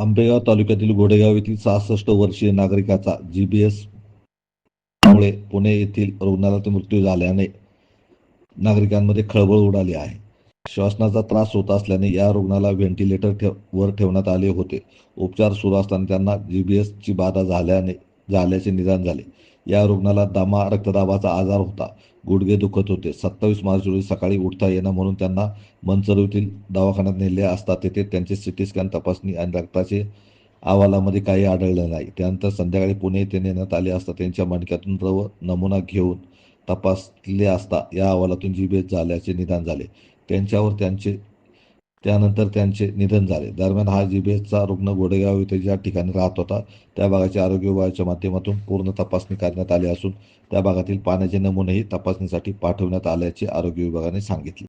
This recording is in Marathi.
आंबेगाव तालुक्यातील घोडेगाव येथील सहासष्ट वर्षीय नागरिकाचा जीबीएस मुळे पुणे येथील रुग्णालयात मृत्यू झाल्याने नागरिकांमध्ये खळबळ उडाली आहे. श्वासनाचा त्रास होत असल्याने या रुग्णाला व्हेंटिलेटर ठेव वर ठेवण्यात आले होते. उपचार सुरू असताना त्यांना जीबीएसची बाधा झाल्याने झाल्याचे निदान झाले. या रुग्णाला दमा रक्तदाबाचा आजार होता. गुडघे दुखत होते. सत्तावीस मार्च रोजी सकाळी उठता येणं म्हणून त्यांना मनसर दवाखान्यात नेले असता तेथे त्यांचे सिटी स्कॅन तपासणी आणि रक्ताचे अहवालामध्ये काही आढळलं नाही. त्यानंतर संध्याकाळी पुणे येथे नेण्यात आले असता त्यांच्या मणक्यातून द्रव नमुना घेऊन तपासले असता या अहवालातून जीभेत झाल्याचे निदान झाले. त्यांच्यावर त्यांचे त्यानंतर त्यांचे निधन झाले. दरम्यान हा जीबीएसचा रुग्ण गोडेगाव येथे ज्या ठिकाणी राहत होता त्या भागाच्या आरोग्य विभागाच्या माध्यमातून पूर्ण तपासणी करण्यात आली असून त्या भागातील पाण्याचे नमुनेही तपासणीसाठी पाठवण्यात आल्याचे आरोग्य विभागाने सांगितले.